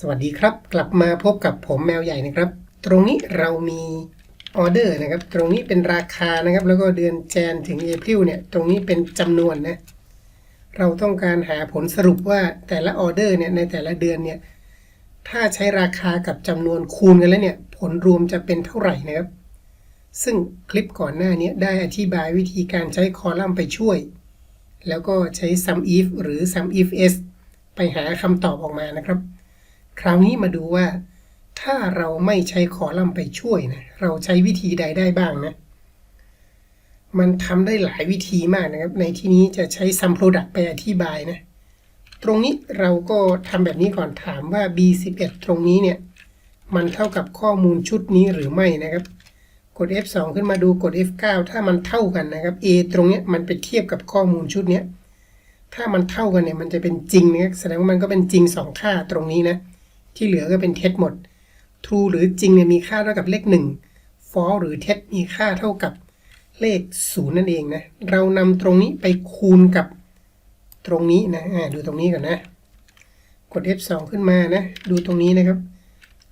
สวัสดีครับ กลับมาพบกับผมแมวใหญ่นะครับ ตรงนี้เรามีออเดอร์นะครับ ตรงนี้เป็นราคานะครับ แล้วก็เดือนแจนถึงเอพิลเนี่ย ตรงนี้เป็นจำนวนนะ เราต้องการหาผลสรุปว่าแต่ละออเดอร์เนี่ยในแต่ละเดือนเนี่ย ถ้าใช้ราคากับจำนวนคูณกันแล้วเนี่ย ผลรวมจะเป็นเท่าไหร่นะครับ ซึ่งคลิปก่อนหน้านี้ได้อธิบายวิธีการใช้คอลัมน์ไปช่วย แล้วก็ใช้ sum if หรือ sum if s ไปหาคำตอบออกมานะครับ คราวนี้มาดูว่าถ้าเราไม่ใช้คอลัมน์ไปช่วยนะ เราใช้วิธีใดได้บ้างนะ มันทำได้หลายวิธีมากนะครับ ในที่นี้จะใช้ sum product ไปอธิบายนะ ตรงนี้เราก็ทำแบบนี้ก่อนถามว่า b11 ตรงนี้เนี่ย มันเท่ากับข้อมูลชุดนี้หรือไม่นะครับ กด F2 ขึ้นมาดูกด F9 ถ้ามันเท่ากันนะครับ A ตรงเนี้ยมันไปเทียบกับข้อมูลชุดเนี้ยถ้ามันเท่ากันเนี่ยมันจะเป็นจริงนะครับแสดงว่ามันก็เป็นจริง 2 ค่าตรงนี้นะ ที่เหลือก็เป็นเท็จหมด true หรือจริงเนี่ยมีค่าเท่ากับเลข 1 false หรือเท็จมีค่าเท่ากับเลข 0 นั่นเองนะ เรานำตรงนี้ไปคูณกับตรงนี้นะดูตรงนี้ก่อนนะ กด F2 ขึ้นมานะ ดูตรงนี้นะครับ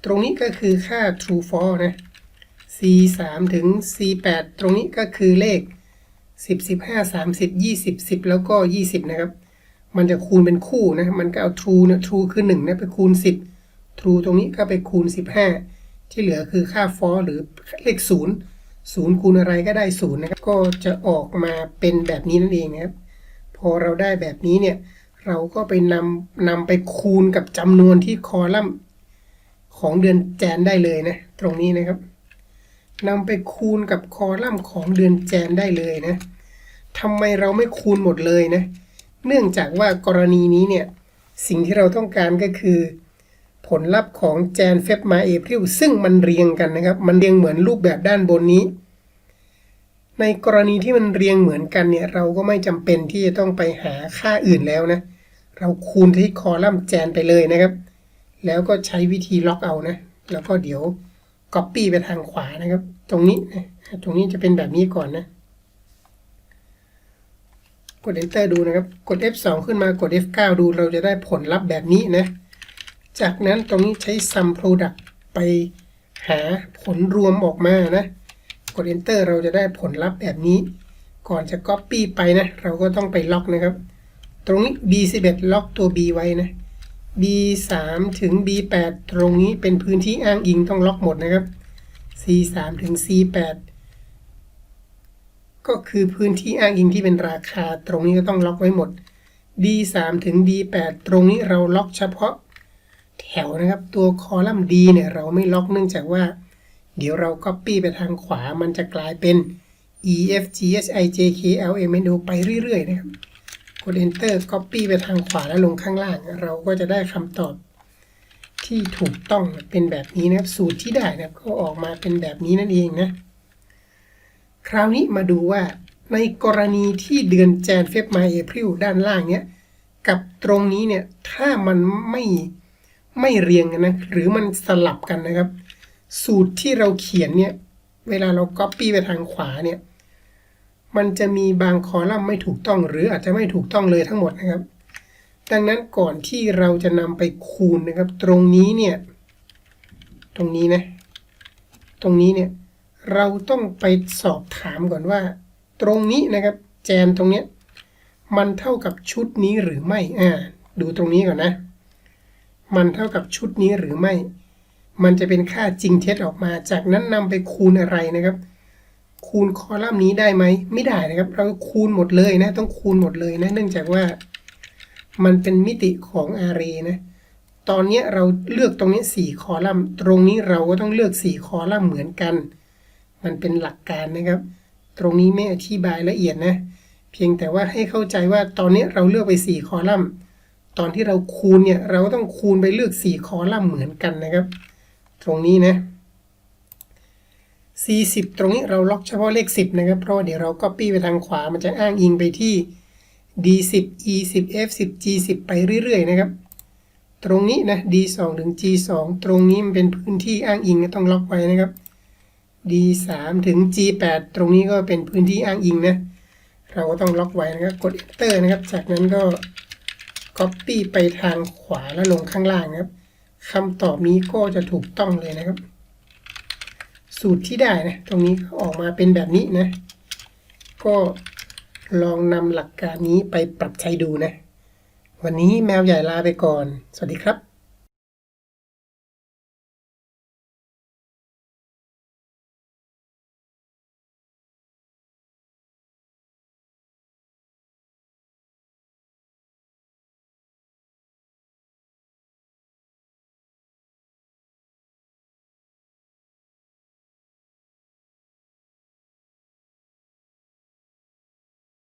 ตรงนี้ก็คือค่า true false นะ c 3 ถึง c 8 ตรงนี้ก็คือเลข 10 15 30 20 10 แล้วก็ 20 นะครับ มันจะคูณเป็นคู่นะ มันก็เอา true เนี่ย true คือ 1 นะ ไปคูณ 10 true ตรงนี้ก็ไปคูณ 15 ที่เหลือคือค่า false หรือเลข 0 0 คูณอะไรก็ได้ 0 นะครับ ก็จะออกมาเป็นแบบนี้นั่นเองนะครับ พอเราได้แบบนี้เนี่ย เราก็ไปนำนำไปคูณกับจำนวนที่คอลัมน์ของเดือนแจนได้เลยนะ ตรงนี้นะครับนำไปคูณกับคอลัมน์ของเดือนแจนได้เลยนะทำไมเราไม่คูณหมดเลยนะ เนื่องจากว่ากรณีนี้เนี่ย สิ่งที่เราต้องการก็คือ ผลลัพธ์ของแจนเฟบมาเอพริลซึ่งมันเรียงกันนะครับ มันเรียงเหมือนรูปแบบด้านบนนี้ ในกรณีที่มันเรียงเหมือนกันเนี่ย เราก็ไม่จำเป็นที่จะต้องไปหาค่าอื่นแล้วนะ เราคูณที่คอลัมน์แจนไปเลยนะครับ แล้วก็ใช้วิธีล็อกเอานะ แล้วก็เดี๋ยว Copy ไปทางขวานะครับ ตรงนี้นะตรงนี้จะเป็นแบบนี้ก่อนนะ กด Enter ดูนะครับ กด F2 ขึ้นมากด F9 ดูเราจะได้ผลลัพธ์แบบนี้นะ จากนั้นตรงนี้ใช้ sum product ไปหาผลรวมออกมานะ กด Enter เราจะได้ผลลัพธ์แบบนี้ ก่อนจะ Copy ไปนะ เราก็ต้องไปล็อกนะครับ ตรงนี้ B11 ล็อกตัว B ไว้นะ B3 ถึง B8 ตรงนี้เป็นพื้นที่อ้างอิงต้องล็อกหมดนะครับ C3 ถึง C8 ก็คือพื้นที่อ้างอิงที่เป็นราคา ตรงนี้ก็ต้องล็อกไว้หมด D3 ถึง D8 ตรงนี้เราล็อกเฉพาะ ถวนะครับ ตัวคอลัมน์ D เนี่ยเราไม่ล็อกเนื่องจากว่า เดี๋ยวเรา Copy ไปทางขวามันจะกลายเป็น E F G H I J K L M N O ไปเรื่อย ๆ นะครับ กด Enter Copy ไปทางขวาแล้วลงข้างล่าง เราก็จะได้คำตอบที่ถูกต้องเป็นแบบนี้นะครับ สูตรที่ได้นะครับก็ออกมาเป็นแบบนี้นั่นเองนะ คราวนี้มาดูว่าในกรณีที่เดือนแจนเฟบมาเอพริลด้านล่างเนี้ย กับตรงนี้เนี่ย ถ้ามันไม่ ไม่เรียงกันนะหรือมันสลับกันนะครับ สูตรที่เราเขียนเนี่ย เวลาเรา Copy ไปทางขวาเนี่ย มันจะมีบางคอลัมน์ไม่ถูกต้อง หรืออาจจะไม่ถูกต้องเลยทั้งหมดนะครับ ดังนั้นก่อนที่เราจะนำไปคูณนะครับ ตรงนี้เนี่ย ตรงนี้นะ ตรงนี้เนี่ย เราต้องไปสอบถามก่อนว่า ตรงนี้นะครับ แจนตรงเนี้ยมันเท่ากับชุดนี้หรือไม่ อ่า ดูตรงนี้ก่อนนะ มันเท่ากับชุดนี้หรือไม่ มันจะเป็นค่าจริงเท็จออกมา จากนั้นนำไปคูณอะไรนะครับ คูณคอลัมน์นี้ได้ไหม ไม่ได้นะครับ เราคูณหมดเลยนะ ต้องคูณหมดเลยนะ เนื่องจากว่ามันเป็นมิติของอาร์เรย์นะ ตอนนี้เราเลือกตรงนี้ 4 คอลัมน์ ตรงนี้เราก็ต้องเลือก 4 คอลัมน์เหมือนกัน มันเป็นหลักการนะครับ ตรงนี้ไม่อธิบายละเอียดนะ เพียงแต่ว่าให้เข้าใจว่าตอนนี้เราเลือกไป 4 คอลัมน์ ตอนที่เราคูณเนี่ย เราก็ต้องคูณไปเลือก 4 คอลัมน์เหมือนกันนะครับ ตรงนี้นะ 40 ตรงนี้เราล็อกเฉพาะเลข 10 นะครับ เพราะเดี๋ยวเรา Copy ไปทางขวา มันจะอ้างอิงไปที่ D10 E10 F10 G10 ไปเรื่อยๆ นะครับ ตรงนี้นะ D2 ถึง G2 ตรงนี้มันเป็นพื้นที่อ้างอิงต้องล็อกไว้นะครับ D3 ถึง G8 ตรงนี้ก็เป็นพื้นที่อ้างอิงนะ เราก็ต้องล็อกไว้นะครับ กด Enter นะครับ จากนั้นก็ Copy ไปทางขวาแล้วลงข้างล่างครับคำตอบนี้ก็จะถูกต้องเลยนะครับ สูตรที่ได้นะ ตรงนี้ออกมาเป็นแบบนี้นะ ก็ลองนำหลักการนี้ไปปรับใช้ดูนะ วันนี้แมวใหญ่ลาไปก่อน สวัสดีครับ